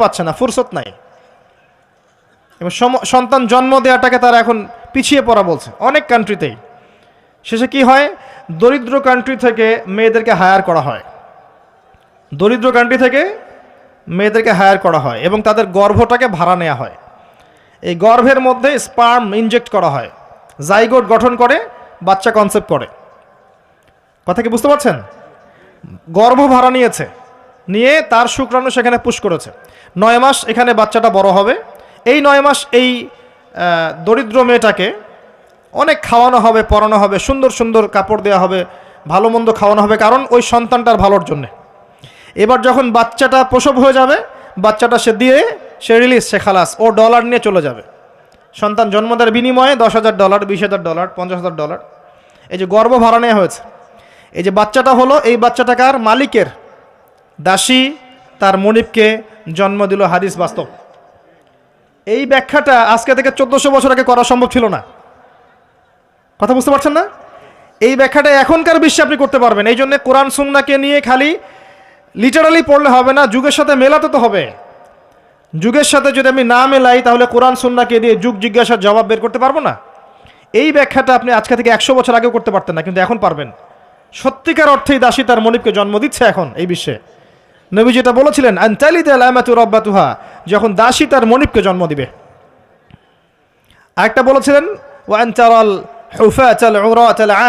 পাচ্ছে না, ফুরসত নাই। এবং সন্তান জন্ম দেওয়াটাকে তারা এখন পিছিয়ে পড়া বলছে, অনেক কান্ট্রিতেই শেষে কি হয়? দরিদ্র কান্ট্রি থেকে মেয়েদেরকে হায়ার করা হয়। দরিদ্র কান্ট্রি থেকে মেয়েদেরকে হায়ার করা হয় এবং তাদের গর্ভটাকে ভাড়া নেওয়া হয়। এই গর্ভের মধ্যে স্পার্ম ইনজেক্ট করা হয় জাইগোট গঠন করে, বাচ্চা কনসেপ্ট করে। কথা কি বুঝতে পারছেন? গর্ভ ভাড়া নিয়েছে, নিয়ে তার শুক্রাণু সেখানে পুশ করেছে। নয় মাস এখানে বাচ্চাটা বড় হবে। এই নয় মাস এই দরিদ্র মেয়েটাকে অনেক খাওয়ানো হবে পরানো হবে, সুন্দর সুন্দর কাপড় দেওয়া হবে, ভালো মন্দ খাওয়ানো হবে, কারণ ওই সন্তানটার ভালোর জন্যে। এবার যখন বাচ্চাটা প্রসব হয়ে যাবে, বাচ্চাটা সে দিয়ে সে রিলিজ সে খালাস, ও ডলার নিয়ে চলে যাবে। সন্তান জন্ম দেওয়ার বিনিময়ে দশ হাজার ডলার বিশ হাজার ডলার পঞ্চাশ হাজার ডলার এই যে গর্ব ভাড়া নেওয়া হয়েছে। এই যে বাচ্চাটা হলো, এই বাচ্চাটা কার মালিকের দাসী, তার মনিবকে জন্ম দিল হাদিস বাস্তব। এই ব্যাখ্যাটা আজকে থেকে চোদ্দশো বছর আগে করা সম্ভব ছিল না। কথা বুঝতে পারছেন না? এই ব্যাখ্যাটা এখনকার বিশ্বে আপনি করতে পারবেন। এই জন্য কোরআন, সুন্নাকে নিয়ে খালি লিটারালি পড়লে হবে না, যুগের সাথে মেলাতে তো হবে। যুগের সাথে যদি আমি না মেলাই, তাহলে কোরআন, সুন্নাকে দিয়ে যুগ জিজ্ঞাসার জবাব বের করতে পারব না? এই ব্যাখ্যাটা আপনি আজকে থেকে একশো বছর আগেও করতে পারতেন না, কিন্তু এখন পারবেন। সত্যিকার অর্থেই দাসী তার মনিবকে জন্ম দিচ্ছে এখন এই বিশ্বে। নবী যেটা বলেছিলেন, আনতালিদ আলামাতু রব্বাতুহা যখন দাসী তার মনিবকে জন্ম দিবে। আরেকটা বলেছিলেন ওয়ান তারাল হুফাতাল উরাতাল